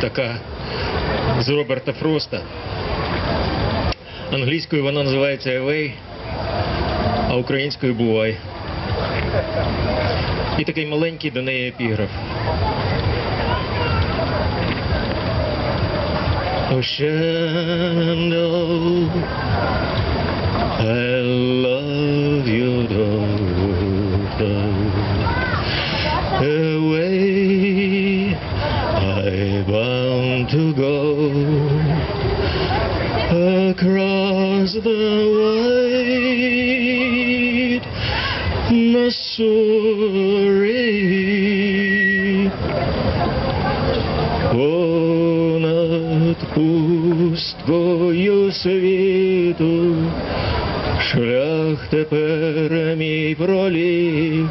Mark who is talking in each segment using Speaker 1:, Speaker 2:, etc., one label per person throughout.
Speaker 1: така з Роберта Фроста. Англійською вона називається Away, а українською бувай. І такий маленький до неї епіграф. Ocean, I love you, daughter. Away, go across the wide Missouri. Понад пусткою світу шлях тепер мій проліг,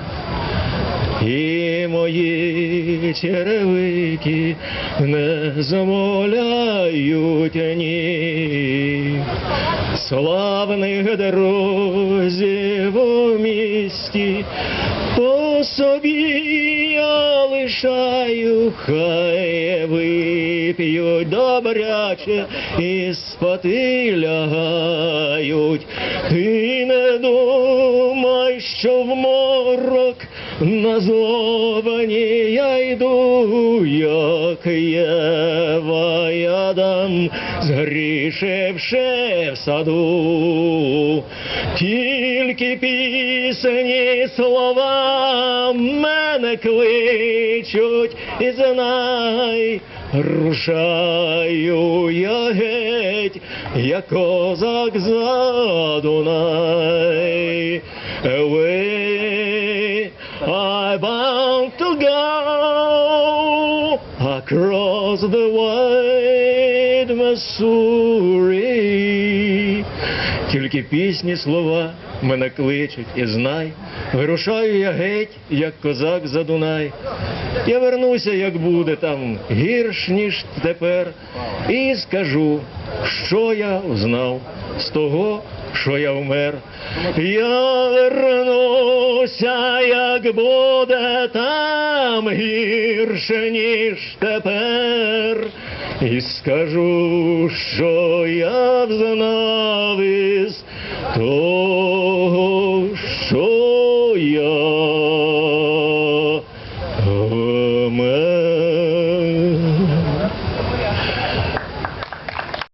Speaker 1: і мої черевики не замовляють ні. Славних друзів у місті по собі я лишаю, хай вип'ють добряче і спати лягають. Ти не думай, що в морок назовані я йду, як Єва Адам, згрішивши в саду. Тільки пісні слова мене кличуть, і знай, рушаю я геть, як козак за Дунай. I bound to go across the wide Missouri. Тільки пісні слова мене кличуть і знай, вирушаю я геть, як козак за Дунай. Я вернуся, як буде там гірш, ніж тепер, і скажу, що я знав з того, що я вмер. Я вернуся, як буде там гірше, ніж тепер. І скажу, що я взнав із.